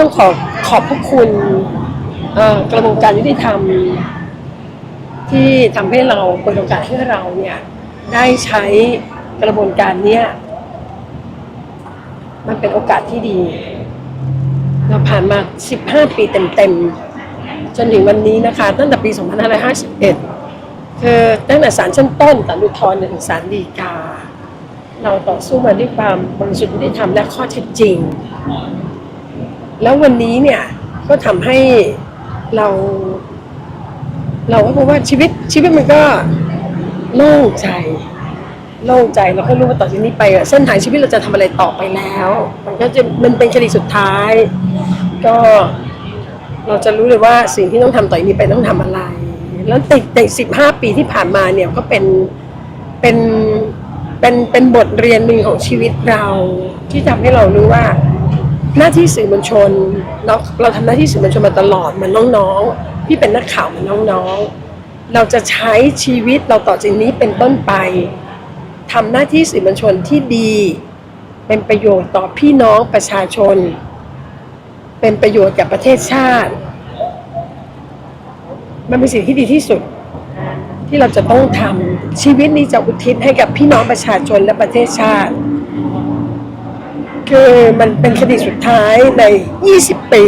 ต้องขอขอบพระคุณกระบวนการยุติธรรม ที่ทำให้เราเปิดโอกาสให้เราเนี่ยได้ใช้กระบวนการเนี้ยมันเป็นโอกาสที่ดี เราผ่านมา 15 ปีเต็มๆ จนถึงวันนี้นะคะ ตั้งแต่ปี 2551 คือตั้งแต่ศาลชั้นต้นศาลอุทธรณ์จนถึงศาลฎีกา เราต่อสู้มาด้วยความบริสุทธิ์ยุติธรรมและข้อเท็จจริง แล้ววันนี้เนี่ยก็ทำให้เรา เราก็พบว่าชีวิตชีวิตมันก็โล่งใจโล่งใจเราก็รู้ว่าต่อจากนี้ไปเส้นทางชีวิตเราจะทำอะไรต่อไปแล้ว มันก็จะมันเป็นคดีสุดท้าย ก็เราจะรู้เลยว่าสิ่งที่ต้องทำต่อจากนี้ไปต้องทำอะไร แล้วติดในสิบห้าปีที่ผ่านมาเนี่ยก็เป็นเป็นเป็นเป็นบทเรียนหนึ่งของชีวิตเราที่ทำให้เรารู้ว่า หน้าที่สื่อมวลชนเราเราทำหน้าที่สื่อมวลชนมาตลอดเหมันน้องๆพี่เป็นนักข่าวเหมันน้องๆ เราจะใช้ชีวิตเราต่อจากนี้เป็นต้นไปทำหน้าที่สื่อมวลชนที่ดี เป็นประโยชน์ต่อพี่น้องประชาชน เป็นประโยชน์กับประเทศชาติ มันเป็นสิ่งที่ดีที่สุด ที่เราจะต้องทำชีวิตนี้จะอุทิศให้กับพี่น้องประชาชนและประเทศชาติ คือมันเป็นคดีสุดท้ายใน 20 ปี